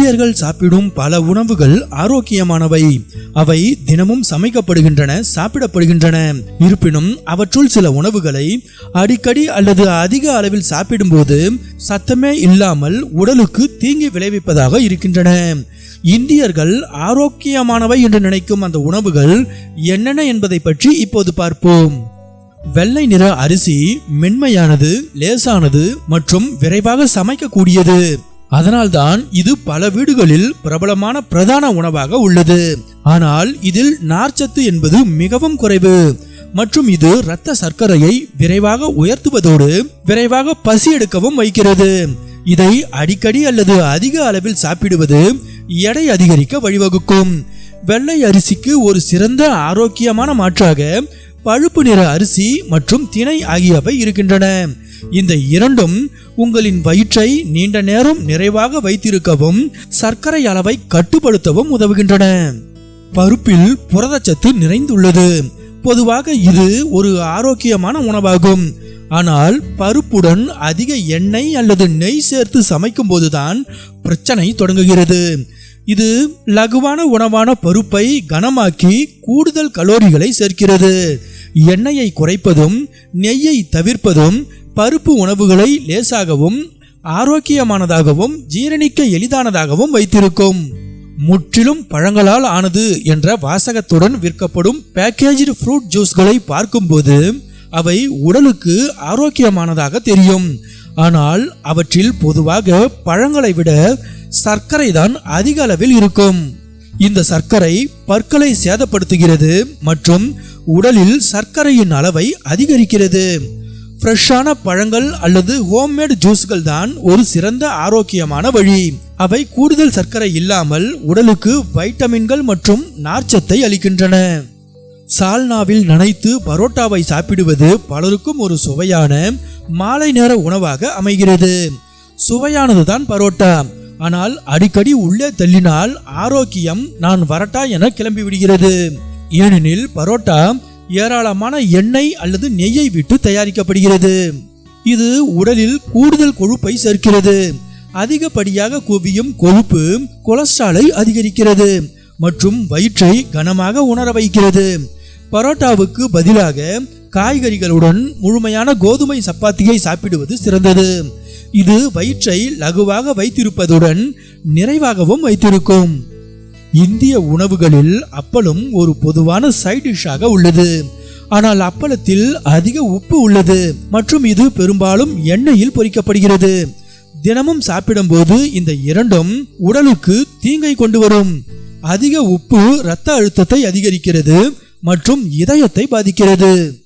இந்தியர்கள் சாப்பிடும் பல உணவுகள் ஆரோக்கியமானவை. அவை தினமும் சமைக்கப்படுகின்றன சாப்பிடப்படுகின்றன. இருப்பினும் அவற்றுள் சில உணவுகளை அடிக்கடி அல்லது அதிக அளவில் சாப்பிடும்போது சத்தமே இல்லாமல் உடலுக்கு தீங்கி விளைவிப்பதாக இருக்கின்றன. இந்தியர்கள் ஆரோக்கியமானவை என்று நினைக்கும் அந்த உணவுகள் என்னென்ன என்பதை பற்றி இப்போது பார்ப்போம். வெள்ளை நிற அரிசி மென்மையானது லேசானது மற்றும் விரைவாக சமைக்கக்கூடியது. அதனால்தான் இது பல வீடுகளில் பிரபலமான பிரதான உணவாக உள்ளது. ஆனால் இதில் நார்ச்சத்து என்பது மிகவும் குறைவு. மற்றும் இது இரத்த சர்க்கரையை விரைவாக உயர்த்துவதோடு விரைவாக பசி எடுக்கவும் வைக்கிறது. இதை அடிக்கடி அல்லது அதிக அளவில் சாப்பிடுவது எடை அதிகரிக்க வழிவகுக்கும். வெள்ளை அரிசிக்கு ஒரு சிறந்த ஆரோக்கியமான மாற்றாக பழுப்பு நிற அரிசி மற்றும் திணை ஆகியவை இருக்கின்றன. இந்த இரண்டும் உங்களின் வயிற்றை நீண்ட நேரம் நிறைவாக வைத்திருக்கவும் சர்க்கரை அளவை கட்டுப்படுத்தவும் உதவுகின்றன. பருப்பில் புரதச்சத்து நிறைந்துள்ளது. பொதுவாக இது ஒரு ஆரோக்கியமான உணவாகும். ஆனால் பருப்புடன் அதிக எண்ணெய் அல்லது நெய் சேர்த்து சமைக்கும் போதுதான் பிரச்சனை தொடங்குகிறது. இது லகுவான உணவான பருப்பை கனமாக்கி கூடுதல் கலோரிகளை சேர்க்கிறது. எண்ணெயை குறைப்பதும் நெய்யை தவிர்ப்பதும் பருப்பு உணவுகளை லேசாகவும் ஆரோக்கியமானதாகவும் ஜீரணிக்க எளிதானதாகவும் வைத்திருக்கும். முற்றிலும் பழங்களால் ஆனது என்ற வாசகத்துடன் விற்கப்படும் பேக்கேஜ்டு ஃப்ரூட் ஜூஸ்களை பார்க்கும்போது அவை உடலுக்கு ஆரோக்கியமானதாக தெரியும். ஆனால் அவற்றில் பொதுவாக பழங்களை விட சர்க்கரை தான் அதிக அளவில் இருக்கும். இந்த சர்க்கரை பற்களை சேதப்படுத்துகிறது மற்றும் உடலில் சர்க்கரையின் அளவை அதிகரிக்கிறது. ஃப்ரெஷ்ஷான பழங்கள் அல்லது ஹோம்மேட் ஜூஸ்கள் தான் ஒரு சிறந்த ஆரோக்கியமான வழி. அவை கூடுதல் சர்க்கரை இல்லாமல் உடலுக்கு வைட்டமின்கள் மற்றும் நார்ச்சத்தை அளிக்கின்றன. சால்னாவில் நனைத்து பரோட்டாவை சாப்பிடுவது பலருக்கும் ஒரு சுவையான மாலை நேர உணவாக அமைகிறது. சுவையானதுதான் பரோட்டா. ஆனால் அடிக்கடி உள்ளே தள்ளினால் ஆரோக்கியம் நான் வரட்டா என கிளம்பி விடுகிறது ஏனெனில் பரோட்டா ஏராளமான எண்ணெய் அல்லது நெய்யை விட்டு தயாரிக்கப்படுகிறது. இது உடலில் கூடுதல் கொழுப்பை சேர்க்கிறது. அதிகப்படியாக குவியும் கொழுப்பு கொலஸ்ட்ராலை அதிகரிக்கிறது மற்றும் வயிற்றை கனமாக உணர வைக்கிறது. பரோட்டாவுக்கு பதிலாக காய்கறிகளுடன் முழுமையான கோதுமை சப்பாத்தியை சாப்பிடுவது சிறந்தது. இது வயிற்றை லகுவாக வைத்திருப்பதுடன் நிறைவாகவும் வைத்திருக்கும். இந்திய உணவுகளில் அப்பளம் ஒரு பொதுவான சைட் டிஷ்ஷாக உள்ளது. ஆனால் அப்பளத்தில் அதிக உப்பு உள்ளது. மற்றும் இது பெரும்பாலும் எண்ணெயில் பொரிக்கப்படுகிறது தினமும் சாப்பிடும்போது இந்த இரண்டும் உடலுக்கு தீங்கை கொண்டு வரும். அதிக உப்பு இரத்த அழுத்தத்தை அதிகரிக்கிறது மற்றும் இதயத்தை பாதிக்கிறது.